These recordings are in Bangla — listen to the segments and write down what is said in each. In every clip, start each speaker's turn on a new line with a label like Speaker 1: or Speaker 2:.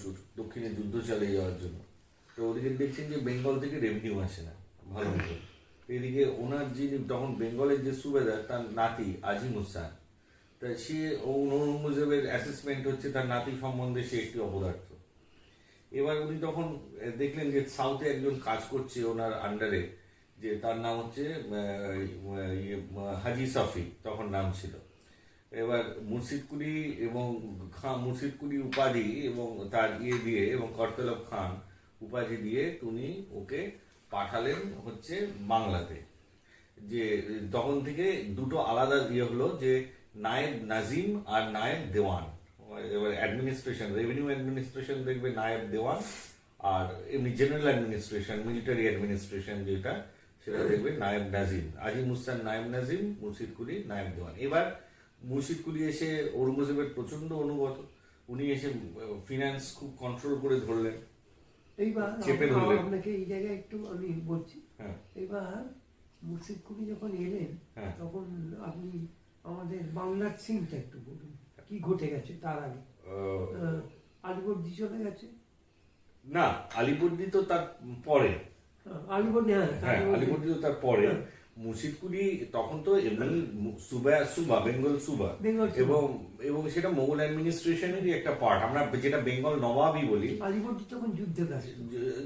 Speaker 1: প্রচুর দক্ষিণে যুদ্ধ চালিয়ে যাওয়ার জন্য। তো ওদিকে দেখছেন যে বেঙ্গল থেকে রেভিনিউ আসে না ভালো মতো এদিকে ওনার যিনি তখন বেঙ্গলের যে সুবেদার তার নাতি আজিম উসান তা সে ঔরঙ্গজেবের অ্যাসেসমেন্ট হচ্ছে তার নাতি সম্বন্ধে সে একটি অপদার্থ। এবার উনি তখন দেখলেন যে সাউথে একজন কাজ করছে ওনার আন্ডারে যে তার নাম হচ্ছে ইয়ে, হাজি সাফি তখন নাম ছিল। এবার মুর্শিদকুলি এবং খান মুর্শিদকুলি উপাধি এবং তার ইয়ে দিয়ে এবং করতলব খান উপাধি দিয়ে উনি ওকে পাঠালেন হচ্ছে বাংলাতে। যে তখন থেকে দুটো আলাদা ইয়ে হলো যে নায়েব নাজিম আর নায়েব দেওয়ান। এবার অ্যাডমিনিস্ট্রেশন রেভিনিউ অ্যাডমিনিস্ট্রেশন দেখবে নায়েব দেওয়ান আর এমনি জেনারেল অ্যাডমিনিস্ট্রেশন মিলিটারি অ্যাডমিনিস্ট্রেশন যেটা, সেটা দেখবে নায়েব নাজিম। আজিম মুস্তান নায়েব নাজিম, মুর্শিদ কুলি নায়েব দেওয়ান। এবার মুর্শিদ কুলি এসে ঔরঙ্গজেবের প্রচণ্ড অনুগত। উনি এসে ফিনান্স খুব কন্ট্রোল করে ধরলেন।
Speaker 2: এইবার। আপনাকে এই জায়গায় একটু আমি বলছি।
Speaker 1: হ্যাঁ।
Speaker 2: এবার মুর্শিদ কুলি যখন এলেন
Speaker 1: হ্যাঁ।
Speaker 2: তখন আপনি আমাদের বাংলার সিনটা একটু বলুন। কি ঘটে গেছে তার আগে? আলিবর্দি চলে গেছে?
Speaker 1: না আলিবর্দি তো তার পরে।
Speaker 2: আলিবর্দি হ্যাঁ
Speaker 1: হ্যাঁ
Speaker 2: আলিবর্দি-
Speaker 1: তো তার পরে। মুর্শিদকুলি তখন তো এমনি সুবা সুবা বেঙ্গল সুবা। এবং এবং সেটা মোগল অ্যাডমিনিস্ট্রেশনেরই একটা পার্ট আমরা যেটা বেঙ্গল নবাবই বলি।
Speaker 2: আলিবর্দি তখন যুদ্ধে ব্যস্ত।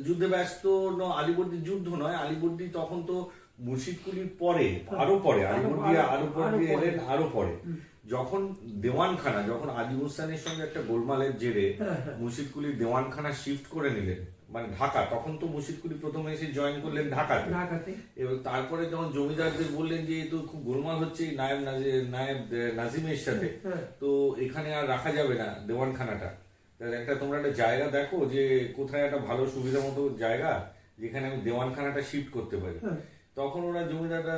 Speaker 1: যুদ্ধে ব্যস্ত ন- আলিবর্দির যুদ্ধ নয়। আলিবর্দি তখন তো মুর্শিদকুলির পরে আরও পরে। আলিবর্দি
Speaker 2: আরো-
Speaker 1: পরে
Speaker 2: আরও পরে।
Speaker 1: এলেন আরও পরে। যখন দেওয়ানখানা যখন আদিম উসানের সঙ্গে একটা গোলমালের জেরে
Speaker 2: হ্যাঁ, হ্যাঁ।
Speaker 1: মুর্শিদকুলির দেওয়ানখানা শিফট করে নিলেন মানে ঢাকা তখন তো মুর্শিদকুলি প্রথমে এসে জয়েন করলেন ঢাকাতে
Speaker 2: ঢাকাতে
Speaker 1: এবং তারপরে যখন জমিদারদের বললেন যে তো খুব গোলমাল হচ্ছে এই নায়েব নাজি- নায়েব নাজিমের সাথে
Speaker 2: হ্যাঁ।
Speaker 1: তো এখানে আর রাখা যাবে না দেওয়ানখানাটা একটা তোমরা একটা জায়গা দেখো যে কোথায় একটা ভালো সুবিধা মতো জায়গা যেখানে আমি দেওয়ানখানাটা শিফট করতে পারি
Speaker 2: হ্যাঁ।
Speaker 1: তখন ওরা জমিদাররা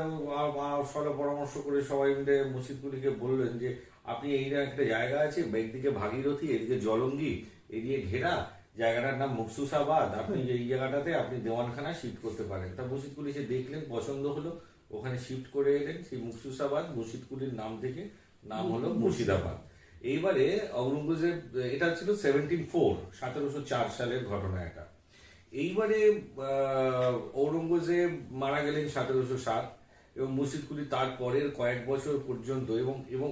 Speaker 1: সরে পরামর্শ করে সবাই মিলে মসজিদগুলিকে বললেন যে আপনি এইরকম একটা জায়গা আছে একদিকে ভাগীরথী এদিকে জলঙ্গি এদিকে ঘেরা জায়গাটার নাম মুকসুসাবাদ। আপনি এই জায়গাটাতে আপনি দেওয়ানখানা শিফট করতে পারেন। তা মসজিদগুলি সে দেখলেন পছন্দ হলো ওখানে শিফট করে এলেন সেই মুকসুসাবাদ মসজিদগুলির নাম থেকে নাম হলো মুর্শিদাবাদ। এইবারে ঔরঙ্গজেব এটা ছিল সেভেন্টিন ফোর সতেরোশো চার সালের ঘটনা এটা। এইবারে ঔরঙ্গজেব মারা গেলেন সতেরোশো সাত এবং মুর্শিদকুলি তার পরের কয়েক বছর পর্যন্ত এবং এবং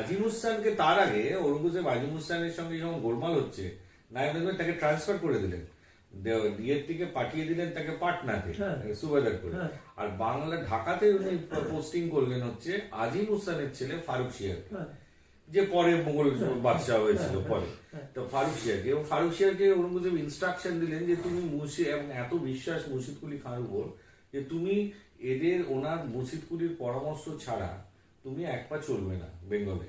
Speaker 1: আজিমুস্তানকে তার আগে ঔরঙ্গজেব আজিমুস্তানের সঙ্গে যখন গোলমাল হচ্ছে নায়ক তাকে ট্রান্সফার করে দিলেন থেকে পাঠিয়ে দিলেন তাকে পাটনাতে
Speaker 2: হ্যাঁ।
Speaker 1: সুবেদার করে
Speaker 2: হ্যাঁ।
Speaker 1: আর বাংলা ঢাকাতে উনি পোস্টিং করলেন হচ্ছে আজিম উস্তানের ছেলে ফারুক শিয়াকে
Speaker 2: হ্যাঁ।
Speaker 1: যে পরে মোগল বাদশাহ হয়েছিল
Speaker 2: হ্যাঁ,
Speaker 1: পরে। তো ফারুক শিয়াকে এবং ফারুক শিয়াকে ঔরঙ্গজেব ইনস্ট্রাকশন দিলেন যে তুমি মুর্শিদ এবং এত বিশ্বাস মুর্শিদ কুলি খান উপর যে তুমি এদের ওনার মুর্শিদ কুলির পরামর্শ ছাড়া তুমি এক পা চলবে না বেঙ্গলে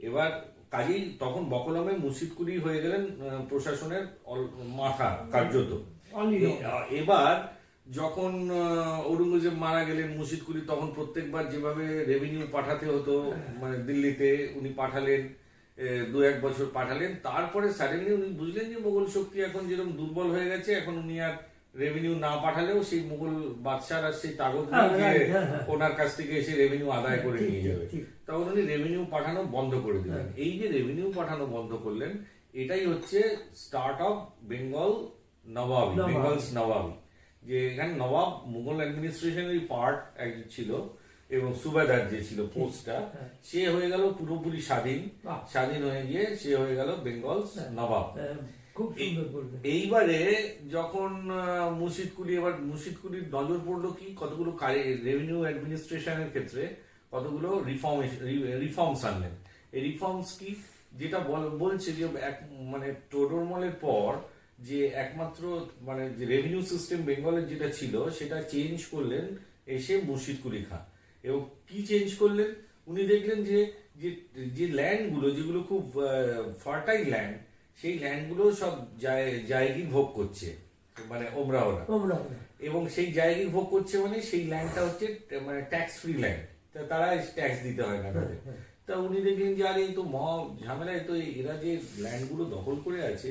Speaker 1: এবার কাজেই তখন বকলমে মুর্শিদ কুলি হয়ে গেলেন প্রশাসনের মাথা কার্যত এবার যখন ঔরঙ্গজেব মারা গেলেন মুর্শিদ কুলি তখন প্রত্যেকবার যেভাবে রেভিনিউ পাঠাতে হতো মানে দিল্লিতে উনি পাঠালেন দু এক বছর পাঠালেন তারপরে সাডেনলি উনি বুঝলেন যে মোগল শক্তি এখন যেরকম দুর্বল হয়ে গেছে এখন উনি আর রেভিনিউ না পাঠালেও সেই মোগল বাদশার আর সেই তাগত
Speaker 2: হ্যাঁ, হ্যাঁ, হ্যাঁ।
Speaker 1: ওনার কাছ থেকে এসে রেভিনিউ আদায় করে নিয়ে যাবে। তখন উনি রেভিনিউ পাঠানো বন্ধ করে দিলেন। এই যে রেভিনিউ পাঠানো বন্ধ করলেন এটাই হচ্ছে স্টার্ট অফ বেঙ্গল নবাবি
Speaker 2: নবাবি।
Speaker 1: বেঙ্গলস নবাবি যে এখানে নবাব মুঘল অ্যাডমিনিস্ট্রেশনের পার্ট ছিল এবং সুবেদার যে ছিল পোস্টটা
Speaker 2: হ্যাঁ।
Speaker 1: সে হয়ে গেল পুরোপুরি স্বাধীন। স্বাধীন হয়ে গিয়ে সে হয়ে গেল বেঙ্গল নবাব।
Speaker 2: হ্যাঁ, খুব সুন্দর
Speaker 1: এইবারে যখন মুর্শিদকুলি এবার মুর্শিদকুলির নজর পড়ল কি? কতগুলো রেভিনিউ অ্যাডমিনিস্ট্রেশনের ক্ষেত্রে কতগুলো রিফর্ম রিফর্মস আনলেন। এই রিফর্মস কি? যেটা বলছে যে এক মানে টোডরমলের পর যে একমাত্র মানে যে রেভিনিউ সিস্টেম বেঙ্গলের যেটা ছিল সেটা চেঞ্জ করলেন এসে মুর্শিদকুলি খান। এবং কি চেঞ্জ করলেন? উনি দেখলেন যে যে ল্যান্ডগুলো যেগুলো খুব ফার্টাইল ল্যান্ড সেই ল্যান্ডগুলো সব জায়- জায়গি ভোগ করছে। মানে ওমরাওরা। এবং সেই জায়গি ভোগ করছে মানে সেই ল্যান্ডটা হচ্ছে মানে ট্যাক্স ফ্রি ল্যান্ড তারা ট্যাক্স দিতে হয় না তাদের। তা উনি দেখলেন যে আরে তো মহা ঝামেলায় তো এরা যে ল্যান্ডগুলো দখল করে আছে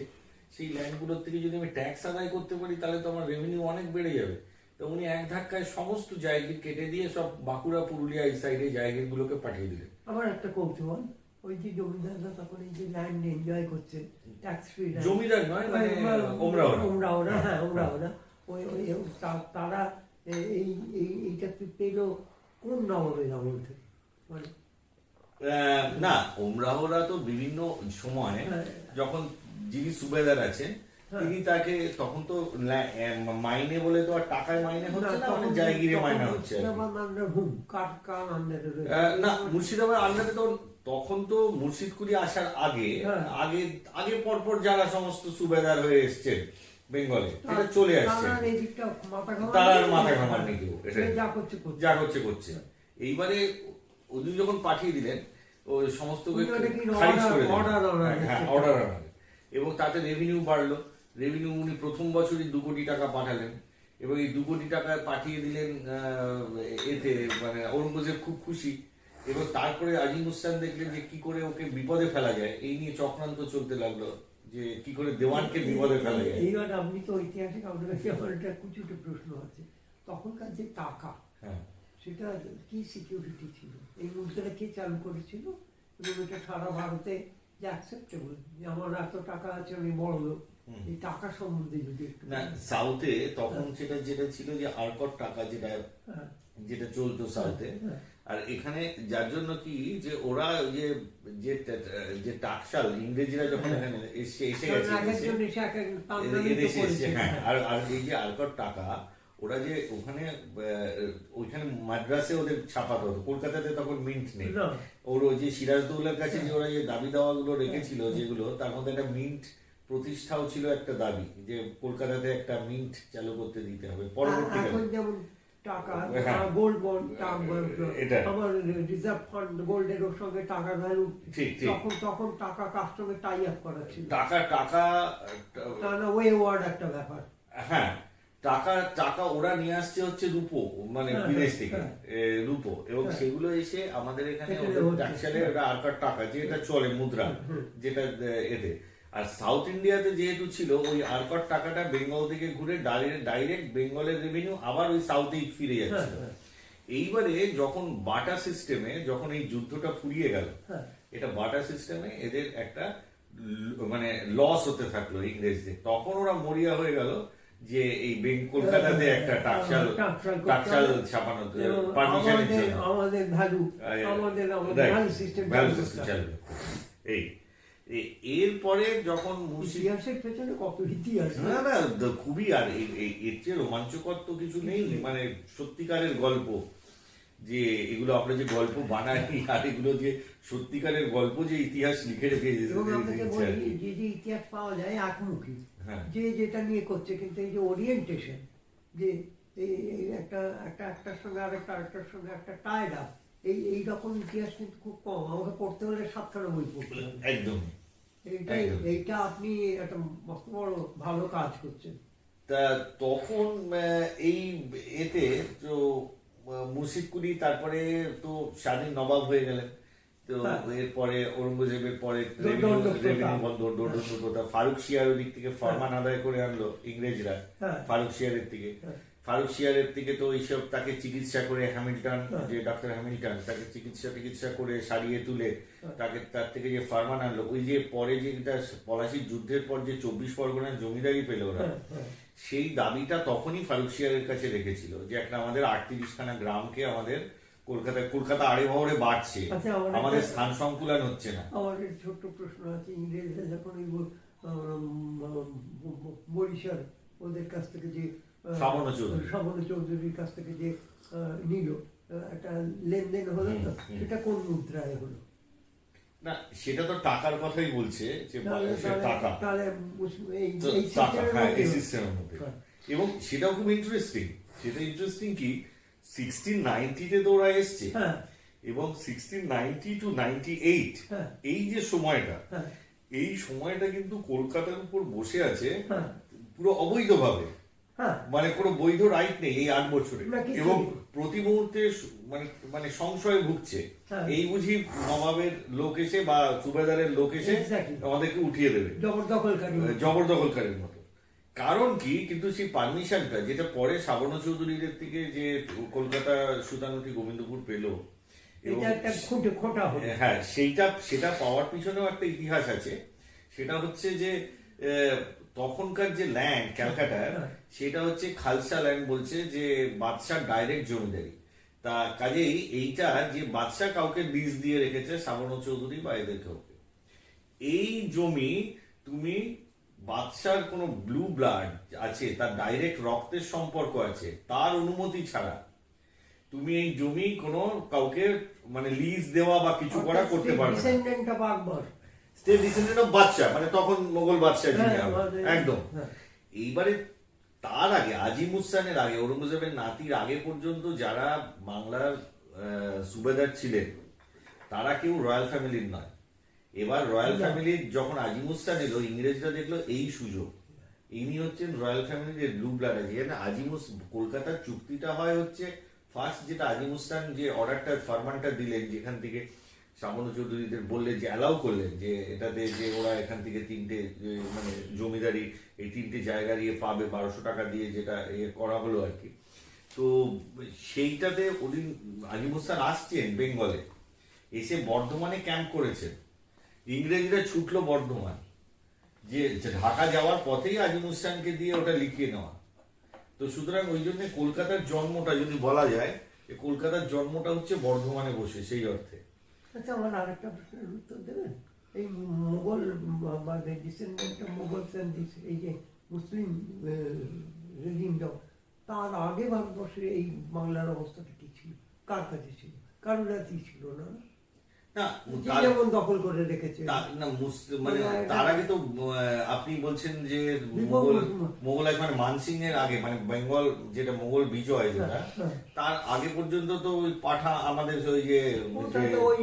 Speaker 1: সেই ল্যান্ডগুলোর থেকে যদি আমি ট্যাক্স আদায় করতে পারি তাহলে তো আমার রেভিনিউ অনেক বেড়ে যাবে। তো উনি এক ধাক্কায় সমস্ত জায়গা কেটে দিয়ে সব বাঁকুড়া পুরুলিয়া এই সাইডে জায়গাগুলোকে পাঠিয়ে দিলেন।
Speaker 2: আমার একটা কৌতূহল ওই যে জমিদাররা তখন এই যে ল্যান্ড এনজয় করছেন ট্যাক্স ফ্রি
Speaker 1: জমিদার নয় মানে ওমরা ওরা
Speaker 2: ওমরা হ্যাঁ ওমরা ওরা ওই ওই তারা এই এই- এইটা পেল কোন নবাবের আমল থেকে মানে
Speaker 1: না ওমরাহরা তো বিভিন্ন সময়
Speaker 2: হ্যাঁ।
Speaker 1: যখন যিনি সুবেদার আছেন
Speaker 2: হ্যাঁ।
Speaker 1: তিনি তাকে তখন তো মাইনে বলে তো আর টাকায় মাইনে হচ্ছে না মানে জায়গিরে মাইনে হচ্ছে না মুর্শিদাবাদ আন্ডারে তো তখন তো মুর্শিদকুলি আসার আগে
Speaker 2: হ্যাঁ।
Speaker 1: আগে আগে পরপর যারা সমস্ত সুবেদার হয়ে এসছেন বেঙ্গলে। চলে আসছে।
Speaker 2: তারা মাথা
Speaker 1: এটাই।
Speaker 2: সে যা করছে করছে।
Speaker 1: এইবারে উনি যখন পাঠিয়ে দিলেন ওই সমস্ত খারিজ করে হ্যাঁ অর্ডার অর্ডার এবং তাতে রেভিনিউ বাড়লো। রেভিনিউ উনি প্রথম বছরই দু কোটি টাকা পাঠালেন। এবং এই দু কোটি টাকা পাঠিয়ে দিলেন আহ, এতে মানে ঔরঙ্গজেব খুব খুশি। এবং তারপরে আজিম উস্তান দেখলেন যে কি করে ওকে বিপদে ফেলা যায় এই নিয়ে চক্রান্ত চলতে লাগল। যে কি করে দেওয়ানকে বিপদে ফেলা
Speaker 2: এইবার আপনি তো ঐতিহাসিক আপনার কাছে আমার একটা কুচুটে প্রশ্ন আছে। তখনকার যে টাকা
Speaker 1: হ্যাঁ।
Speaker 2: সেটা কি সিকিউরিটি ছিল? এই মুদ্রা কে চালু করেছিল? এবং এটা সারা ভারতে যে অ্যাকসেপ্টেবল যে আমার এত টাকা আছে আমি বড় লোক এই টাকা সম্বন্ধে যদি
Speaker 1: না সাউথে তখন সেটা যেটা ছিল যে আরকট টাকা যেটা
Speaker 2: হ্যাঁ,
Speaker 1: যেটা চলতো সাউথে। আর এখানে যার জন্য কি যে ওরা যে যে যে টাকশাল ইংরেজিরা যখন এসে এসে গেছে
Speaker 2: এসে করেছে।
Speaker 1: হ্যাঁ আর আর এই যে আলকট টাকা ওরা যে ওখানে ওইখানে মাদ্রাসে ওদের ছাপাতে হতো। কলকাতাতে তখন মিন্ট নেই। ওর ওই যে সিরাজদৌল্লার কাছে যে ওরা যে দাবি দাওয়াগুলো রেখেছিল যেগুলো তার মধ্যে একটা মিন্ট প্রতিষ্ঠাও ছিল একটা দাবি যে কলকাতাতে একটা মিন্ট চালু করতে দিতে হবে পরবর্তীকালে।
Speaker 2: টাকা
Speaker 1: হ্যাঁ।
Speaker 2: গোল্ড বন্ড
Speaker 1: এটা।
Speaker 2: রিজার্ভ ফান্ড গোল্ডের ওর সঙ্গে টাকার ভ্যালু
Speaker 1: ঠিক, ঠিক।
Speaker 2: তখন তখন টাকা কার সঙ্গে টাই আপ করা ছিল
Speaker 1: টাকা টাকা
Speaker 2: না না ওয়ে ওয়ার্ড একটা ব্যাপার
Speaker 1: হ্যাঁ টাকা টাকা ওরা নিয়ে আসছে হচ্ছে রূপো মানে
Speaker 2: হ্যাঁ,
Speaker 1: বিদেশ
Speaker 2: হ্যাঁ,
Speaker 1: থেকে
Speaker 2: হ্যাঁ।
Speaker 1: রূপো এবং। সেগুলো এসে আমাদের এখানে আরকার টাকা যেটা চলে মুদ্রা যেটা এতে আর সাউথ ইন্ডিয়াতে যেহেতু ছিল ওই আরকট টাকাটা বেঙ্গল থেকে ঘুরে ডাইরেক্ট বেঙ্গলের রেভিনিউ আবার ওই সাউথেই ফিরে যাচ্ছে
Speaker 2: হ্যাঁ, হ্যাঁ।
Speaker 1: এইবারে যখন বাটা সিস্টেমে যখন এই যুদ্ধটা ফুরিয়ে গেল
Speaker 2: হ্যাঁ।
Speaker 1: এটা বাটা সিস্টেমে এদের একটা মানে লস হতে থাকল ইংরেজদের তখন ওরা মরিয়া হয়ে গেল যে এই বেং- কলকাতাতে একটা টাকশাল
Speaker 2: টাকশাল।
Speaker 1: ছাপানো পারমিশনের
Speaker 2: আমাদের
Speaker 1: জন্য
Speaker 2: আমাদের ভ্যালু আমাদের ভ্যালু সিস্টেম
Speaker 1: ভ্যালু সিস্টেম এই এরপরে যখন
Speaker 2: ইতিহাসের পেছনে কত ইতিহাস
Speaker 1: না না খুবই আর এর চেয়ে রোমাঞ্চকর তো কিছু নেই মানে সত্যিকারের গল্প যে এগুলো আমরা যে গল্প বানাই আর এগুলো যে সত্যিকারের গল্প যে ইতিহাস লিখে রেখে।
Speaker 2: যে যে ইতিহাস পাওয়া যায় একমুখী
Speaker 1: হ্যাঁ।
Speaker 2: যে যেটা নিয়ে করছে কিন্তু এই যে ওরিয়েন্টেশন যে এই এই একটা একটা একটার সঙ্গে আরেকটা আরেকটার সঙ্গে একটা টাইড আপ এই এই রকম ইতিহাস কিন্তু খুব কম। আমাকে পড়তে হলে সাতখানা বই পড়তে
Speaker 1: একদম।
Speaker 2: এইটাই এইটা আপনি একটা মস্ত বড় ভালো কাজ করছেন।
Speaker 1: তা তখন এই এতে তো আহ, মুর্শিদকুলি তারপরে তো স্বাধীন নবাব হয়ে গেলেন। তো
Speaker 2: হ্যাঁ।
Speaker 1: এরপরে ঔরঙ্গজেবের পরে ফারুক শিয়ার দিক থেকে ফরমান আদায় করে আনলো ইংরেজরা।
Speaker 2: হ্যাঁ।
Speaker 1: ফারুক শিয়ারের থেকে ফারুক শিয়ারের থেকে তো এইসব তাকে চিকিৎসা করে হ্যামিল্টন
Speaker 2: হ্যাঁ।
Speaker 1: যে ডক্টর হ্যামিল্টন তাকে চিকিৎসা চিকিৎসা করে সারিয়ে তুলে
Speaker 2: হ্যাঁ।
Speaker 1: তাকে তার থেকে যে ফারমান আনলো ওই যে পরে যে পলাশির যুদ্ধের পর যে চব্বিশ পরগনার জমিদারি পেল ওরা
Speaker 2: হ্যাঁ।
Speaker 1: সেই দাবিটা তখনই ফারুক শিয়ারের কাছে রেখেছিল যে একটা আমাদের আটত্রিশখানা গ্রামকে আমাদের কলকাতায় কলকাতা আড়ে বহরে বাড়ছে
Speaker 2: আচ্ছা,
Speaker 1: আমাদের স্থান সংকুলন হচ্ছে না
Speaker 2: আমার ছোট্ট প্রশ্ন আছে ইংরেজরা যখন ওই বরিশাল ওদের কাছ থেকে যে
Speaker 1: সাবর্ণ চৌধুরী।
Speaker 2: সাবর্ণ চৌধুরীর কাছ থেকে যে নিল একটা লেনদেন হলো তো। সেটা কোন মুদ্রায় হলো
Speaker 1: না সেটা তো টাকার কথাই বলছে যে টাকা
Speaker 2: তাহলে এই
Speaker 1: টাকা হ্যাঁ এই সিস্টেমের মধ্যে
Speaker 2: হ্যাঁ।
Speaker 1: এবং সেটাও খুব ইন্টারেস্টিং সেটা ইন্টারেস্টিং কি সিক্সটিন নাইনটিতে তো ওরা এসছে
Speaker 2: হ্যাঁ
Speaker 1: এবং sixteen ninety two ninety eight. এই যে সময়টা এই সময়টা কিন্তু কলকাতার উপর বসে আছে পুরো অবৈধভাবে মানে কোনো বৈধ রাইট নেই এই আট বছরে। এবং প্রতি মুহূর্তে মানে মানে সংশয়ে ভুগছে।
Speaker 2: হ্যাঁ।
Speaker 1: এই বুঝি নবাবের লোক এসে বা সুবেদারের লোক এসে. আমাদেরকে উঠিয়ে দেবে। জবরদখলকারীর মতো। কারণ কি? কিন্তু সেই পারমিশনটা যেটা পরে সাবর্ণ চৌধুরীদের থেকে যে কলকাতা সুতানুটি গোবিন্দপুর পেল
Speaker 2: এটা একটা খুঁটে খোটা হলো।
Speaker 1: হ্যাঁ সেইটা সেটা পাওয়ার পিছনেও একটা ইতিহাস আছে। সেটা হচ্ছে যে আহ, তখনকার যে ল্যান্ড ক্যালকাটার। সেটা হচ্ছে খালসা ল্যান্ড বলছে যে বাদশাহ ডাইরেক্ট জমিদারি। তা কাজেই এইটা যে বাদশাহ কাউকে লিজ দিয়ে রেখেছে শ্রাবণ চৌধুরী বা এদের কাউকে। এই জমি তুমি বাদশার কোনো ব্লু ব্লাড আছে তার ডাইরেক্ট রক্তের সম্পর্ক আছে তার অনুমতি ছাড়া তুমি এই জমি কোনো কাউকে মানে লিজ দেওয়া বা কিছু করা করতে পারবে না।
Speaker 2: ডিসেন্ডেন্ট অফ
Speaker 1: বাদশা মানে তখন মোগল বাদশা
Speaker 2: হ্যাঁ,
Speaker 1: একদম।
Speaker 2: হ্যাঁ।
Speaker 1: এইবারে তার আগে আজিম উসানের আগে ঔরঙ্গজেবের নাতির আগে পর্যন্ত যারা বাংলার সুবেদার ছিলেন তারা কেউ রয়্যাল ফ্যামিলির নয়। এবার রয়্যাল ফ্যামিলির যখন আজিম উসান এলো ইংরেজরা দেখল এই সুযোগ। ইনি হচ্ছেন রয়্যাল ফ্যামিলির ব্লু ব্লাড আছে আজিমুস কলকাতার চুক্তিটা হয় হচ্ছে ফার্স্ট যেটা আজিমুস্তান যে অর্ডারটা ফার্মানটা দিলেন যেখান থেকে সামন্ত চৌধুরীদের বললে যে অ্যালাউ করলেন, যে এটাতে যে ওরা এখান থেকে তিনটে মানে জমিদারি এই তিনটে জায়গা দিয়ে পাবে বারোশো টাকা দিয়ে যেটা এ করা হলো আর কি। তো সেইটাতে ওদিন আজিমুস্তান আসছেন বেঙ্গলে, এসে বর্ধমানে ক্যাম্প করেছেন। ইংরেজরা ছুটলো বর্ধমান, যে ঢাকা যাওয়ার পথেই আজিমুস্তানকে দিয়ে ওটা লিখিয়ে নেওয়া। তো সুতরাং ওই জন্য কলকাতার জন্মটা যদি বলা যায়, যে কলকাতার জন্মটা হচ্ছে বর্ধমানে বসে, সেই অর্থে।
Speaker 2: আচ্ছা আমার আরেকটা প্রশ্নের উত্তর দেবেন? এই মোগল বা ডিসেন্ডেন্ট মোগল এই যে মুসলিম রেজিমটা তার আগে ভারতবর্ষে এই বাংলার অবস্থাটা কি ছিল? কার কাছে ছিল? কারোর ছিল না? দখল করে রেখেছে
Speaker 1: মানে তার আগে তো আপনি বলছেন যে মোগল মোগল মানে মানসিং এর আগে মানে বেঙ্গল যেটা মোগল বিজয় যেটা
Speaker 2: হ্যাঁ।
Speaker 1: তার আগে পর্যন্ত তো ওই পাঠা আমাদের ওই যে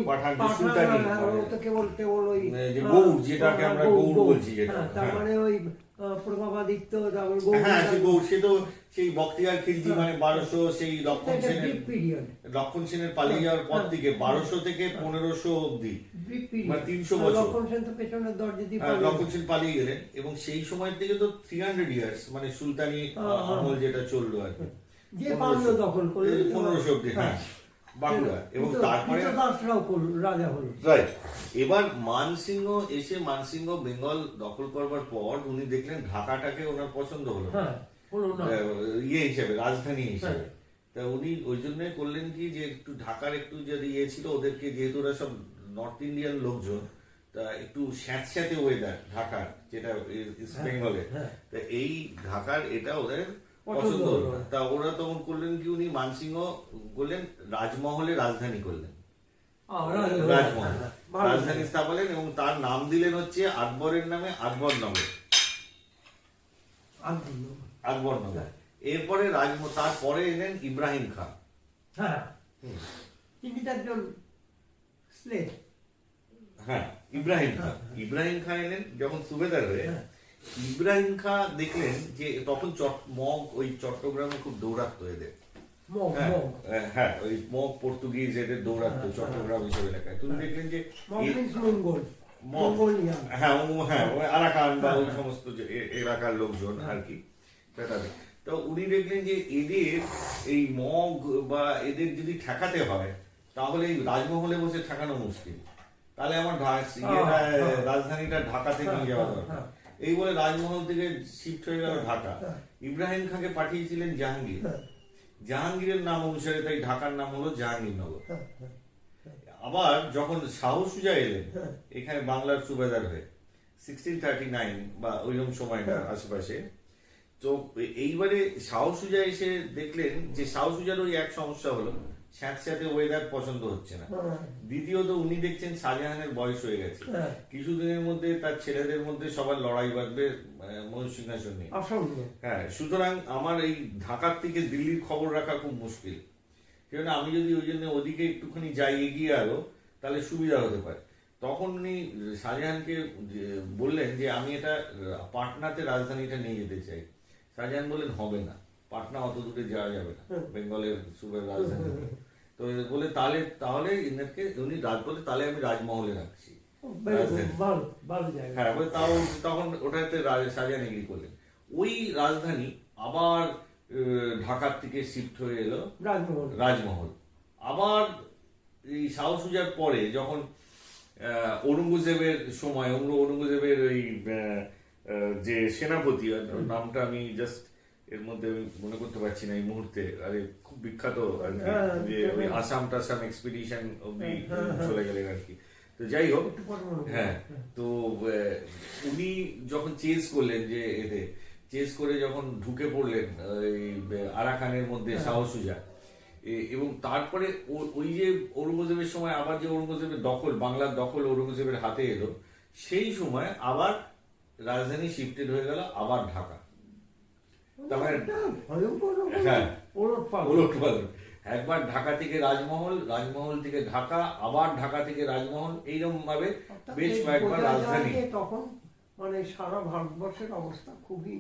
Speaker 1: পাঠান সুলতানি
Speaker 2: হ্যাঁ, কেবল কেবল ওই
Speaker 1: যে গৌড়, যেটাকে
Speaker 2: হ্যাঁ,
Speaker 1: আমরা
Speaker 2: গৌড়।
Speaker 1: বলছি যেটা,
Speaker 2: হ্যাঁ, তার
Speaker 1: হ্যাঁ।
Speaker 2: মানে ওই প্রভাবাদিত্য তারপর
Speaker 1: হ্যাঁ সে তো সেই বক্তিয়ার খিলজি মানে বারোশো সেই লক্ষণ সেনের লক্ষণ সেনের পালিয়ে যাওয়ার পর
Speaker 2: হ্যাঁ।
Speaker 1: থেকে বারোশো থেকে পনেরোশো অব্দি মানে 300 বছর।
Speaker 2: লক্ষণ সেন তো পেছনের দরজা দিয়ে
Speaker 1: হ্যাঁ, লক্ষণ সেন পালিয়ে গেলেন এবং সেই সময় থেকে তো থ্রি হান্ড্রেড ইয়ার্স মানে সুলতানি
Speaker 2: হ্যাঁ, হ্যাঁ।
Speaker 1: আমল যেটা চলল আর কি।
Speaker 2: যে পারল দখল করল।
Speaker 1: পনেরোশো অব্দি হ্যাঁ। বাঁকুড়া এবং তারপরে
Speaker 2: রাজা হলো
Speaker 1: রাইট এবার মানসিংহ এসে মানসিংহ বেঙ্গল দখল করবার পর উনি দেখলেন ঢাকাটাকে ওনার পছন্দ হলো।
Speaker 2: হ্যাঁ
Speaker 1: ইয়ে হিসেবে রাজধানী হিসেবে
Speaker 2: হ্যাঁ।
Speaker 1: তা উনি ওই জন্য করলেন কি যে একটু ঢাকার একটু যদি ইয়ে ছিল ওদেরকে যেহেতু ওরা সব নর্থ ইন্ডিয়ান লোকজন তা একটু স্যাঁতস্যাঁতে ওয়েদার ঢাকার যেটা ইস্ট বেঙ্গলে
Speaker 2: হ্যাঁ।
Speaker 1: তা এই ঢাকার এটা ওদের
Speaker 2: পছন্দ
Speaker 1: হলো না। তা ওরা তখন করলেন কি উনি? মানসিংহ করলেন রাজমহলে রাজধানী করলেন। রাজমহল।
Speaker 2: হ্যাঁ,
Speaker 1: রাজধানী স্থাপলেন এবং তার নাম দিলেন হচ্ছে আকবরের নামে আকবর নগর। আকবর নগর। এরপরে রাজম তারপরে এলেন ইব্রাহিম খান।
Speaker 2: হ্যাঁ। তিনি তো একজন
Speaker 1: হ্যাঁ ইব্রাহিম খান। ইব্রাহিম খান এলেন যখন সুবেদার হয়ে।
Speaker 2: হ্যাঁ।
Speaker 1: ইব্রাহিম খান দেখলেন যে তখন মগ ওই চট্টগ্রামে খুব দৌড়াতো এদের। হ্যাঁ, হ্যাঁ ওই মগ পর্তুগিজ এদের দৌড়াতো
Speaker 2: হ্যাঁ,
Speaker 1: চট্টগ্রাম হিসেবে এলাকায় তুমি দেখলেন যে
Speaker 2: মগ
Speaker 1: এ-
Speaker 2: means মঙ্গল।
Speaker 1: হ্যাঁ হ্যাঁ আরাকান বা ওই
Speaker 2: হ্যাঁ।
Speaker 1: সমস্ত এলাকার লোকজন আর কি তো উনি দেখলেন যে এদের এই মগ বা এদের যদি ঠেকাতে হয় তাহলে এই রাজমহলে বসে ঠেকানো মুশকিল। তাহলে আমার
Speaker 2: হ্যাঁ, হ্যাঁ।
Speaker 1: রাজধানীটা ঢাকাতে নিয়ে
Speaker 2: হ্যাঁ,
Speaker 1: যাওয়া
Speaker 2: হ্যাঁ,
Speaker 1: দরকার।
Speaker 2: হ্যাঁ।
Speaker 1: এই বলে রাজমহল থেকে শিফট হয়ে গেল ঢাকা। ইব্রাহিম খানকে পাঠিয়েছিলেন জাহাঙ্গীর
Speaker 2: হ্যাঁ,
Speaker 1: জাহাঙ্গীরের নাম অনুসারে তাই ঢাকার নাম হলো জাহাঙ্গীরনগর
Speaker 2: হ্যাঁ, হ্যাঁ,
Speaker 1: আবার যখন শাহ সুজা এলেন। এখানে বাংলার সুবেদার হয়ে সিক্সটিন থার্টি নাইন বা ওইরকম সময়টা। আশেপাশে তো এইবারে শাহ সুজা এসে দেখলেন যে শাহ সুজার ওই এক সমস্যা হলো স্যাঁতস্যাঁতে ওয়েদার পছন্দ হচ্ছে না।
Speaker 2: হ্যাঁ,
Speaker 1: দ্বিতীয়ত উনি দেখছেন শাহজাহানের বয়স হয়ে গেছে।
Speaker 2: হ্যাঁ।
Speaker 1: কিছুদিনের মধ্যে তার ছেলেদের মধ্যে সবার লড়াই বাঁধবে ময়ূর সিংহাসন নিয়ে। হ্যাঁ সুতরাং আমার এই ঢাকার থেকে দিল্লির খবর রাখা খুব মুশকিল। সেজন্য আমি যদি ওই জন্য ওদিকে একটুখানি যাই এগিয়ে আরও তাহলে সুবিধা হতে পারে। তখন উনি শাহজাহানকে বললেন যে আমি এটা পাটনাতে রাজধানীটা নিয়ে যেতে চাই। শাহজাহান বললেন হবে না। পাটনা অত দূরে যাওয়া যাবে না। বেঙ্গলের সুবের রাজধানী। তো বলে তাহলে তাহলে ইনারকে উনি রাজ বলে তাহলে আমি রাজমহলে রাখছি। হ্যাঁ বলে তাও তখন ওটাতে করলেন। ওই রাজধানী আবার ঢাকার থেকে শিফট হয়ে এলো
Speaker 2: রাজমহল।
Speaker 1: রাজমহল। আবার এই শাহ সুজার পরে যখন ঔরঙ্গজেবের সময় ঔর- ঔরঙ্গজেবের ওই যে সেনাপতি নামটা আমি জাস্ট এর মধ্যে আমি মনে করতে পারছি না এই মুহূর্তে আরে খুব বিখ্যাত
Speaker 2: হ্যাঁ,
Speaker 1: যে ওই আসাম টাসাম এক্সপিডিশন অব্দি
Speaker 2: হ্যাঁ, হ্যাঁ।
Speaker 1: চলে গেলেন আর কি তো যাই হোক। হ্যাঁ তো উনি যখন চেস করলেন যে এতে চেস করে যখন ঢুকে পড়লেন ওই আরাকানের মধ্যে
Speaker 2: হ্যাঁ।
Speaker 1: শাহ এবং তারপরে ওই যে ঔরঙ্গজেবের সময় আবার যে ঔরঙ্গজেবের দখল বাংলার দখল ঔরঙ্গজেবের হাতে এলো সেই সময় আবার রাজধানী শিফটেড হয়ে গেল আবার ঢাকা তার মানে-
Speaker 2: একটা ভয়ঙ্কর রকমের
Speaker 1: হ্যাঁ।
Speaker 2: ওলটপালট।
Speaker 1: ওলটপালট। একবার ঢাকা থেকে রাজমহল রাজমহল থেকে ঢাকা আবার ঢাকা থেকে রাজমহল এইরকম ভাবে বেশ কয়েকবার রাজধানী।
Speaker 2: তখন মানে সারা ভারতবর্ষের অবস্থা খুবই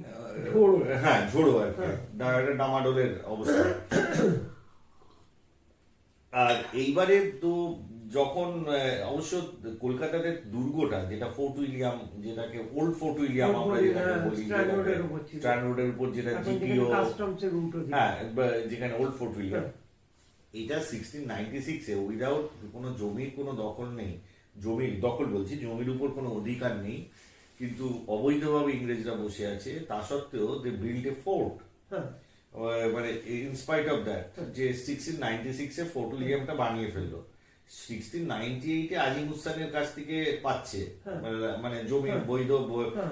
Speaker 2: ঝোড়ো
Speaker 1: হ্যাঁ ঝোড়ো আর কি।
Speaker 2: হ্যাঁ।
Speaker 1: একটা ডামাডোলের অবস্থা। আর এইবারে তো যখন অবশ্য কলকাতাতে দুর্গটা যেটা ফোর্ট উইলিয়াম যেটাকে ওল্ড ফোর্ট উইলিয়াম আমরা যেটাকে বলি রোডের উপর যেটা জিপিও। হ্যাঁ যেখানে ওল্ড ফোর্ট উইলিয়াম।
Speaker 2: হ্যাঁ।
Speaker 1: এটা সিক্সটিন নাইনটি সিক্সে উইদাউট কোনো জমির কোনো দখল নেই জমির দখল বলছি জমির উপর কোনো অধিকার নেই কিন্তু অবৈধভাবে ইংরেজরা বসে আছে তা সত্ত্বেও দে বিল্ড এ ফোর্ট
Speaker 2: হ্যাঁ।
Speaker 1: মানে ইনস্পাইট অফ দ্যাট যে সিক্সটিন নাইনটি সিক্সে ফোর্ট উইলিয়ামটা বানিয়ে ফেলল। সিক্সটিন নাইনটি এইটে আজিম উস্তানের কাছ থেকে পাচ্ছে। মানে- জমি। বৈধ।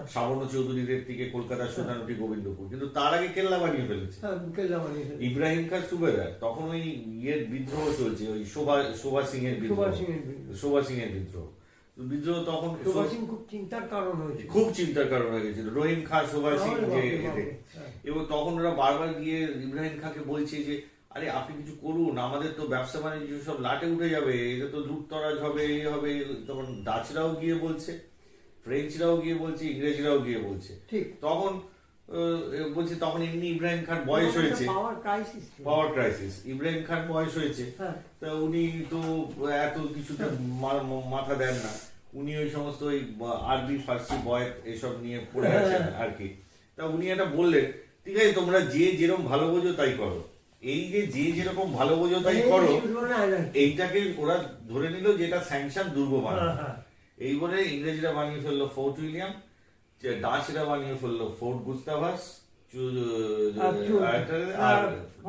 Speaker 1: সাবর্ণ চৌধুরীদের থেকে কলকাতার সোনারুটি গোবিন্দপুর কিন্তু তার আগে কেল্লা বানিয়ে ফেলেছে
Speaker 2: কেল্লা বানিয়ে ফেলেছে।
Speaker 1: ইব্রাহিম খান সুবেদার তখন ওই ইয়ের বিদ্রোহ চলছে ওই শোভা শোভা সিং এর বিদ্রোহ। শোভা সিং এর বিদ্রোহ বিদ্রোহ তখন
Speaker 2: সুভাষ সিং খুব চিন্তার কারণ হয়েছে
Speaker 1: খুব চিন্তার কারণ হয়ে গেছিল রহিম খান শোভা সিং যে
Speaker 2: হ্যাঁ।
Speaker 1: এবং তখন ওরা বারবার গিয়ে ইব্রাহিম খানকে বলছে যে আরে আপনি কিছু করুন আমাদের তো ব্যবসা বাণিজ্য সব লাটে উঠে যাবে এটা তো লুটতরাজ হবে এই হবে তখন ডাচরাও গিয়ে বলছে ফ্রেঞ্চরাও গিয়ে বলছে ইংরেজরাও গিয়ে বলছে।
Speaker 2: ঠিক।
Speaker 1: তখন বলছে তখন এমনি ইব্রাহিম খান বয়স হয়েছে।
Speaker 2: পাওয়ার ক্রাইসিস
Speaker 1: ইব্রাহিম খান বয়স হয়েছে।
Speaker 2: হ্যাঁ।
Speaker 1: তা উনি তো এত কিছুতে মাথা দেন না। উনি ওই সমস্ত ওই আরবি ফার্সি বয়েত এসব নিয়ে পড়ে
Speaker 2: হ্যাঁ।
Speaker 1: আছেন আর কি। তা উনি এটা বললেন ঠিক আছে তোমরা যে যেরকম ভালো বোঝো তাই করো। এই যে যে যেরকম ভালো বোঝো তাই করো এইটাকে ওরা ধরে নিল যে এটা স্যাংশন দুর্গ বানানো
Speaker 2: হ্যাঁ, হ্যাঁ।
Speaker 1: এই বলে ইংরেজরা বানিয়ে ফেলল ফোর্ট উইলিয়াম ডাচরা বানিয়ে ফেলল ফোর্ট গুস্তাভাস
Speaker 2: আর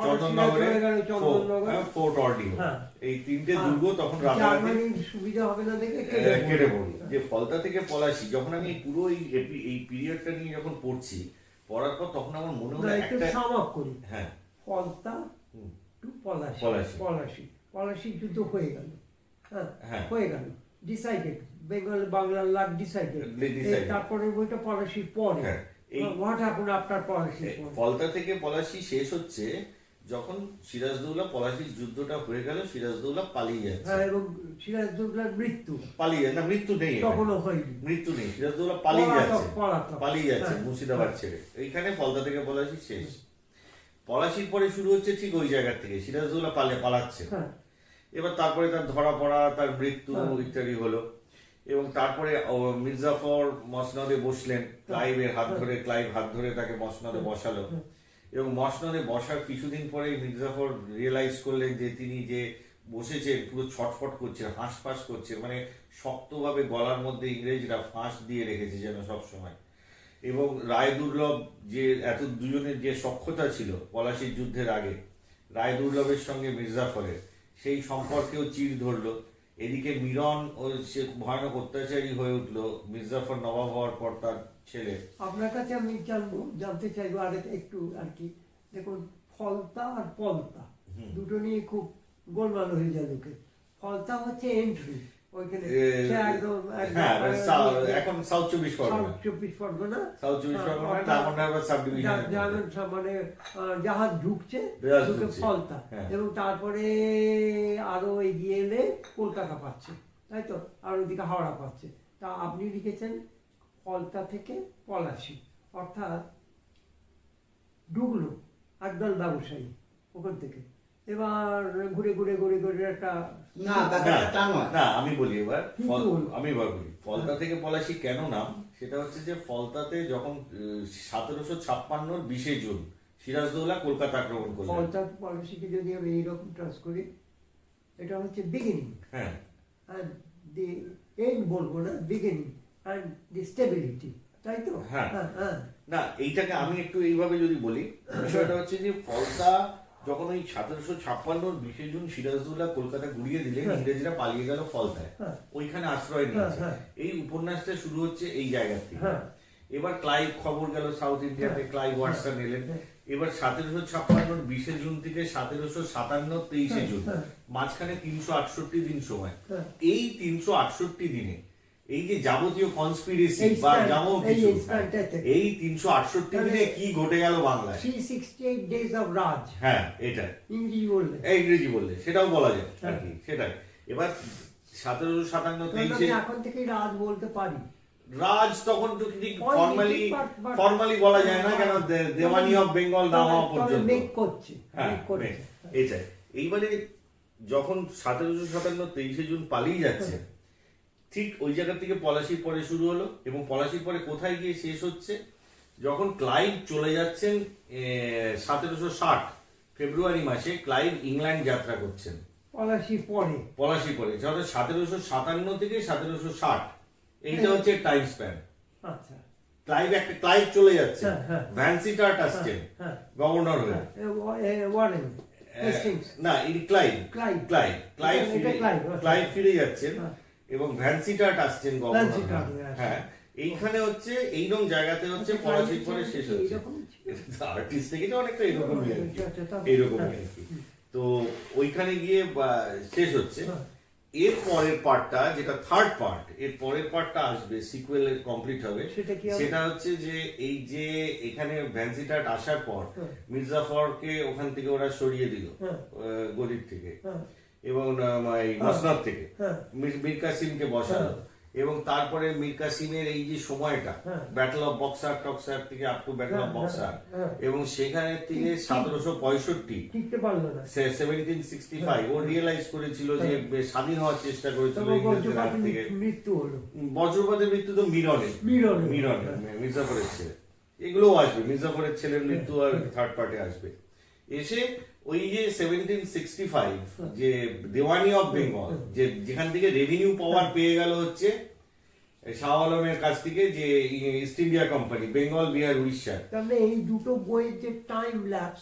Speaker 1: চন্দননগরে
Speaker 2: হয়ে গেল চন্দননগর।
Speaker 1: Fort- fort অর্ডিও। এই তিনটে দুর্গ তখন
Speaker 2: সুবিধা হবে না দেখে কেটে
Speaker 1: আহ, কেটে
Speaker 2: পড়ল।
Speaker 1: পড়ি যে ফলতা থেকে পলাশি যখন আমি পুরো এই এপি- এই পিরিয়ডটা নিয়ে যখন পড়ছি পড়ার পর তখন আমার মনে হলো
Speaker 2: একটা
Speaker 1: হ্যাঁ হুম।
Speaker 2: টু পলাশি
Speaker 1: পলাশি।
Speaker 2: পলাশি। পলাশি যুদ্ধ হয়ে গেল। হ্যাঁ
Speaker 1: হ্যাঁ।
Speaker 2: হয়ে গেল। ডিসাইডেড বেঙ্গল বাংলার লাগ ডিসাইডেড তারপরে বইটা পলাশির পরে।
Speaker 1: হ্যাঁ, এই-
Speaker 2: হোয়াট হ্যাপন আফটার পরে?
Speaker 1: ফলতা থেকে পলাশি শেষ হচ্ছে যখন সিরাজদৌল্লা পলাশির যুদ্ধটা হয়ে গেল সিরাজদৌল্লা পালিয়ে যাচ্ছে।
Speaker 2: হ্যাঁ এবং সিরাজদৌল্লার মৃত্যু।
Speaker 1: পালিয়ে না মৃত্যু নেই।
Speaker 2: তখনও হয়নি।
Speaker 1: মৃত্যু নেই। সিরাজদৌল্লা পালিয়ে যাচ্ছে। পালিয়ে যাচ্ছে
Speaker 2: হ্যাঁ।
Speaker 1: মুর্শিদাবাদ। ছেড়ে। এইখানে ফলতা থেকে পলাশি শেষ। পলাশির পরে শুরু হচ্ছে ঠিক ওই জায়গা থেকে সিরাজদৌল্লা পালে পালাচ্ছে।
Speaker 2: হ্যাঁ।
Speaker 1: এবার তারপরে তার ধরা পড়া তার মৃত্যু
Speaker 2: হ্যাঁ।
Speaker 1: ইত্যাদি হলো। এবং তারপরে মির্জাফর মসনদে বসলেন। ক্লাইভের হাত ধরে ক্লাইভ হাত ধরে তাকে মসনদে বসালো। এবং মসনদে বসার কিছুদিন পরে মির্জাফর রিয়েলাইজ করলেন যে তিনি যে বসেছেন পুরো ছটফট করছে হাঁসফাঁস করছে মানে শক্তভাবে গলার মধ্যে ইংরেজরা ফাঁস দিয়ে রেখেছে যেন সব সময় এবং রায় দুর্লভ যে এত দুজনের যে সক্ষতা ছিল পলাশির যুদ্ধের আগে রায় দুর্লভের সঙ্গে মির্জাফরের সেই সম্পর্কেও চির ধরলো। এদিকে মিরন ও সে ভয়ানক অত্যাচারী হয়ে উঠল মির্জাফর নবাব হওয়ার পর তার ছেলে।
Speaker 2: আপনার কাছে আমি জানব জানতে চাইব আর একটু আর কি। দেখুন ফলতা আর পলতা দুটো নিয়ে খুব গোলমাল হয়ে যায় লোকে। ফলতা হচ্ছে এন্ট্রি ওইখানে
Speaker 1: এ,
Speaker 2: সে একদম একদম
Speaker 1: সা- এখন সাউথ চব্বিশ পরগনা।
Speaker 2: চব্বিশ পরগনা।
Speaker 1: সাউথ চব্বিশ পরগনা সাব
Speaker 2: যা- মানে জাহাজ ঢুকছে ঢুকে ফলতা। এবং তারপরে আরও এগিয়ে এলে কলকাতা পাচ্ছে তাই তো? আর ওইদিকে হাওড়া পাচ্ছে। তা আপনি লিখেছেন ফলতা থেকে পলাশি অর্থাৎ ঢুকলো একদল ব্যবসায়ী ওখান থেকে। এবার ঘুরে ঘুরে ঘুরে ঘুরে একটা
Speaker 3: না তা নয়।
Speaker 1: না আমি বলি এবার ফল- আমি এবার বলি ফলতা থেকে পলাশি কেন নাম? সেটা হচ্ছে যে ফলতাতে যখন সতেরোশো ছাপ্পান্নর বিশে জুন সিরাজদৌল্লা কলকাতা আক্রমণ করলেন।
Speaker 2: ফলতা পলাশিকে যদি আমি এইরকম ট্রান্স করি এটা হচ্ছে বিগিনিং
Speaker 1: হ্যাঁ।
Speaker 2: দি এন্ড বলব না বিগিনিং অ্যান্ড দি স্টেবিলিটি তাই তো?
Speaker 1: হ্যাঁ।
Speaker 2: হ্যাঁ।
Speaker 1: না এইটাকে আমি একটু এইভাবে যদি বলি বিষয়টা হচ্ছে যে ফলতা যখন ওই সতেরোশো ছাপ্পান্ন বিশে জুন সিরাজদৌল্লা কলকাতা ঘুরিয়ে দিলেন
Speaker 2: হ্যাঁ।
Speaker 1: ইংরেজরা পালিয়ে গেল ফলতায়
Speaker 2: হ্যাঁ।
Speaker 1: ওইখানে আশ্রয় নিয়েছে
Speaker 2: হ্যাঁ,
Speaker 1: এই উপন্যাসটা শুরু হচ্ছে এই জায়গা থেকে
Speaker 2: হ্যাঁ।
Speaker 1: এবার ক্লাইভ খবর গেল সাউথ ইন্ডিয়াতে। ক্লাইভ ওয়াটসন এলেন। এবার সতেরোশো ছাপ্পান্ন বিশে জুন থেকে সতেরোশো সাতান্ন তেইশে জুন। মাঝখানে তিনশো আটষট্টি দিন সময়। এই তিনশো আটষট্টি দিনে এই যে যাবতীয় কনস্পিরেসি বা
Speaker 2: stand-
Speaker 1: কিছু এই তিনশো আটষট্টি দিনে কি ঘটে গেল বাংলায়?
Speaker 2: Three sixty eight days of Raj
Speaker 1: হ্যাঁ এটা
Speaker 2: ইংরেজি বললে।
Speaker 1: ইংরেজি বললে সেটাও বলা যায় আর
Speaker 2: হ্যাঁ।
Speaker 1: কি সেটাই। এবার সতেরোশো সাতান্ন তেইশে
Speaker 2: এখন থেকেই রাজ বলতে পারি।
Speaker 1: রাজ তখন তো ঠিক ফর্মালি ফর্মালি বলা যায় না কেন দেওয়ানি অফ বেঙ্গল না হওয়া পর্যন্ত।
Speaker 2: করছে
Speaker 1: হ্যাঁ এটাই। এইবারে যখন সতেরোশো সাতান্ন তেইশে জুন পালিয়ে যাচ্ছে ঠিক ওই জায়গা থেকে পলাশির পরে শুরু হলো এবং পলাশির পরে কোথায় গিয়ে শেষ হচ্ছে? যখন ক্লাইভ চলে যাচ্ছেন সতেরোশো ষাট ফেব্রুয়ারি মাসে ক্লাইভ ইংল্যান্ড যাত্রা করছেন।
Speaker 2: পলাশি পরে।
Speaker 1: পলাশি পরে যেটা সতেরোশো সাতান্ন থেকে সতেরোশো ষাট এইটা হচ্ছে টাইম স্প্যান
Speaker 2: আচ্ছা।
Speaker 1: ক্লাইভ একটা ক্লাইভ চলে যাচ্ছে।
Speaker 2: হ্যাঁ, হ্যাঁ।
Speaker 1: ভ্যান্সি টার্ট আসছেন
Speaker 2: হ্যাঁ।
Speaker 1: গভর্নর হয়ে। না ইনি ক্লাইভ।
Speaker 2: ক্লাইভ।
Speaker 1: ক্লাইভ। ক্লাইভ ফিরে
Speaker 2: আচ্ছা।
Speaker 1: ফিরে যাচ্ছেন।
Speaker 2: হ্যাঁ।
Speaker 1: এবং ভ্যান্সিটার্ট আসছেন গভর্নর
Speaker 2: হয়ে আসছেন।
Speaker 1: হ্যাঁ এইখানে হচ্ছে এইরকম জায়গাতে হচ্ছে
Speaker 2: আচ্ছা,
Speaker 1: পলাশির
Speaker 2: ক্লাইভ
Speaker 1: পরে শেষ হচ্ছে আর্টিস্ট থেকে তো অনেকটা এরকমই আর কি
Speaker 2: আচ্ছা, আচ্ছা, হ্যাঁ।
Speaker 1: আর কি তো ওইখানে গিয়ে শেষ হচ্ছে
Speaker 2: হ্যাঁ।
Speaker 1: এর পরের পার্টটা যেটা থার্ড পার্ট এর পরের পার্টটা আসবে সিকুয়েল কমপ্লিট হবে
Speaker 2: সেটা
Speaker 1: হচ্ছে যে এই যে এখানে ভ্যান্সিটার্ট আসার পর
Speaker 2: হ্যাঁ।
Speaker 1: মির্জাফরকে ওখান থেকে ওরা সরিয়ে দিল
Speaker 2: হ্যাঁ।
Speaker 1: গদির থেকে
Speaker 2: হ্যাঁ।
Speaker 1: এবং আহ, মসনদ থেকে
Speaker 2: হ্যাঁ।
Speaker 1: মীর কাসিমকে বসালো
Speaker 2: হ্যাঁ।
Speaker 1: এবং তারপরে মীর কাসিমের এই যে সময়টা
Speaker 2: হ্যাঁ।
Speaker 1: ব্যাটল অফ বক্সার টক্সার থেকে আপ টু ব্যাটল অফ
Speaker 2: হ্যাঁ,
Speaker 1: বক্সার
Speaker 2: হ্যাঁ, হ্যাঁ।
Speaker 1: এবং সেখানে থেকে সতেরোশো পঁয়ষট্টি। সেভেন্টিন সিক্সটি ফাইভ ও রিয়েলাইজ করেছিল যে স্বাধীন হওয়ার চেষ্টা করেছিল
Speaker 2: বজ্রপাতের
Speaker 1: থেকে।
Speaker 2: মৃত্যু
Speaker 1: বজ্রপাতের মৃত্যু তো মিরনে
Speaker 2: মিরনে।
Speaker 1: মিরনে মির্জাফরের ছেলে। এগুলোও আসবে। মির্জাফরের ছেলের মৃত্যু আর থার্ড পার্টে আসবে। এসে ওই যে সেভেন্টিন সিক্সটি ফাইভ যে দেওয়ানি অফ বেঙ্গল যে যেখান থেকে রেভিনিউ পাওয়ার পেয়ে গেল হচ্ছে শাহ আলমের কাছ থেকে যে East India Company Bengal Bihar Orissa
Speaker 2: তাহলে এই দুটো বইয়ের যে টাইম ল্যাপস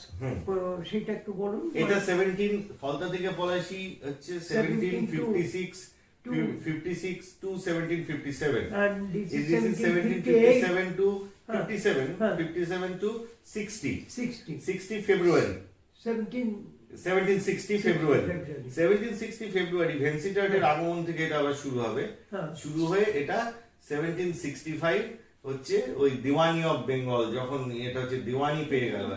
Speaker 2: সেটা একটু বলুন।
Speaker 1: এটা সেভেন্টিন ফলতা থেকে পলাশি হচ্ছে seventeen fifty six
Speaker 2: to-
Speaker 1: fifty six to seventeen fifty seven
Speaker 2: And this is
Speaker 1: This is
Speaker 2: 1758
Speaker 1: 1757 to 57,
Speaker 2: হ্যাঁ।
Speaker 1: 57 to 60.
Speaker 2: 60
Speaker 1: 60 February.
Speaker 2: 17
Speaker 1: 1760 February.
Speaker 2: February.
Speaker 1: 1760 February. ভেন্সিটার্টের আগমন থেকে এটা আবার শুরু হবে।
Speaker 2: হ্যাঁ।
Speaker 1: শুরু হয়ে এটা 1765 হচ্ছে ওই দিওয়ানি অফ বেঙ্গল যখন এটা হচ্ছে দিওয়ানি পেয়ে গেল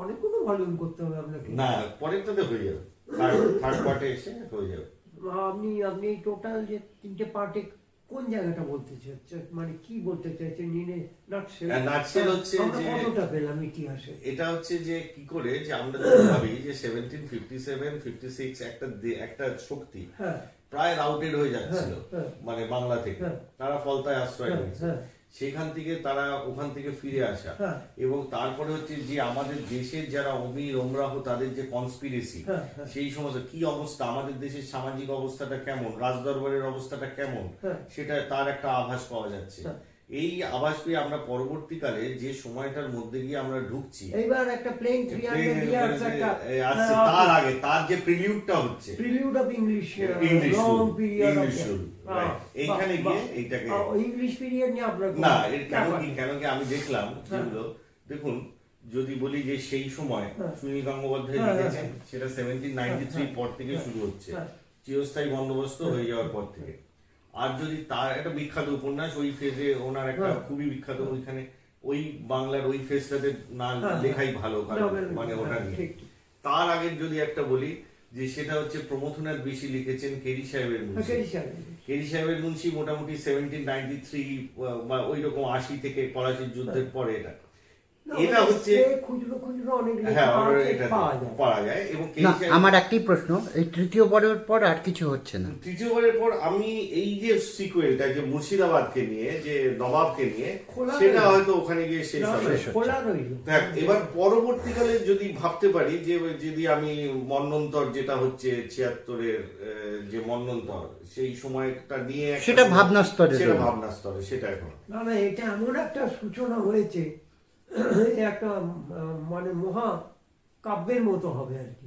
Speaker 2: অনেকগুলো ভলিউম করতে হবে আপনাকে।
Speaker 1: না পরেরটাতে হয়ে যাবে। থার্ড পার্টে এসে হয়ে যাবে।
Speaker 2: আপনি আপনি টোটাল যে তিনটে পার্টে কোন জায়গাটা বলতে চাচ্ছে মানে কি বলতে চাইছে? নিনে নাটসেল
Speaker 1: nutshell হচ্ছে যে-
Speaker 2: কতটা পেলাম ইতিহাসে?
Speaker 1: এটা হচ্ছে যে কি করে যে আমরা ভাবি যে seventeen fifty seven fifty six একটা একটা শক্তি
Speaker 2: হ্যাঁ।
Speaker 1: প্রায় রাউটেড হয়ে যাচ্ছিল
Speaker 2: হ্যাঁ, হ্যাঁ।
Speaker 1: মানে বাংলা থেকে। তারা ফলতায় আশ্রয় নিয়েছে। সেখান থেকে তারা ওখান থেকে ফিরে আসা
Speaker 2: হ্যাঁ।
Speaker 1: এবং তারপরে হচ্ছে যে আমাদের দেশের যারা অমির ওমরাহ তাদের যে কনস্পিরেসি
Speaker 2: হ্যাঁ, হ্যাঁ।
Speaker 1: সেই সমস্ত কি অবস্থা আমাদের দেশের সামাজিক অবস্থাটা কেমন রাজদরবারের অবস্থাটা কেমন। সেটা তার একটা আভাস পাওয়া যাচ্ছে। এই আভাস পেয়ে আমরা পরবর্তীকালে যে সময়টার মধ্যে গিয়ে আমরা ঢুকছি
Speaker 2: এইবার একটা প্লেন
Speaker 1: তার আগে তার যে প্রিলিউডটা হচ্ছে
Speaker 2: prelude of English
Speaker 1: English right. এইখানে গিয়ে এইটাকে-
Speaker 2: ইংলিশ পিরিয়ড নিয়ে আপনার
Speaker 1: না এর কেন কি কেন কি আমি দেখলাম যেগুলো দেখুন যদি বলি যে সেই সময়
Speaker 2: হ্যাঁ।
Speaker 1: সুনীল গঙ্গোপাধ্যায়
Speaker 2: হ্যাঁ,
Speaker 1: লিখেছেন
Speaker 2: হ্যাঁ।
Speaker 1: সেটা সেভেন্টিন নাইনটি থ্রি
Speaker 2: হ্যাঁ,
Speaker 1: পর থেকে
Speaker 2: হ্যাঁ,
Speaker 1: শুরু হচ্ছে
Speaker 2: হ্যাঁ।
Speaker 1: চিরস্থায়ী বন্দোবস্ত হয়ে যাওয়ার পর থেকে আর যদি তার একটা বিখ্যাত উপন্যাস ওই ফেজে ওনার একটা
Speaker 2: হ্যাঁ।
Speaker 1: খুবই বিখ্যাত ওইখানে ওই বাংলার ওই ফেজটাতে না
Speaker 2: হ্যাঁ,
Speaker 1: লেখাই ভালো মানে ওটা
Speaker 2: হ্যাঁ,
Speaker 1: নিয়ে। তার আগে যদি একটা বলি যে সেটা হচ্ছে প্রমথনাথ বেশি লিখেছেন কেরি সাহেবের মুন্সি
Speaker 2: কেরি সাহেব।
Speaker 1: কেরি সাহেবের মুন্সি মোটামুটি সেভেন্টিন নাইনটি থ্রি বা ওই রকম আশি থেকে পলাশির যুদ্ধের পরে এটা এটা হচ্ছে
Speaker 2: খুচরো খুচরো অনেক লেখা
Speaker 1: হ্যাঁ
Speaker 2: পাওয়া যায়
Speaker 1: এবং
Speaker 3: আমার একটাই প্রশ্ন এই তৃতীয় পরের পর আর কিছু হচ্ছে না?
Speaker 1: তৃতীয়বারের পর আমি এই যে সিকুয়েলটা যে মুর্শিদাবাদকে নিয়ে যে নবাবকে নিয়ে সেটা হয়তো ওখানে গিয়ে শেষ হবে। দেখ এবার পরবর্তীকালে যদি ভাবতে পারি যে যদি আমি মন্নন্তর যেটা হচ্ছে ছিয়াত্তরের যে মন্নন্তর সেই সময়টা নিয়ে
Speaker 3: সেটা ভাবনা স্তরে
Speaker 1: সেটা ভাবনা স্তরে সেটা এখন।
Speaker 2: না না এটা এমন একটা সূচনা হয়েছে একটা মানে মহা কাব্যের মতো হবে আর কি।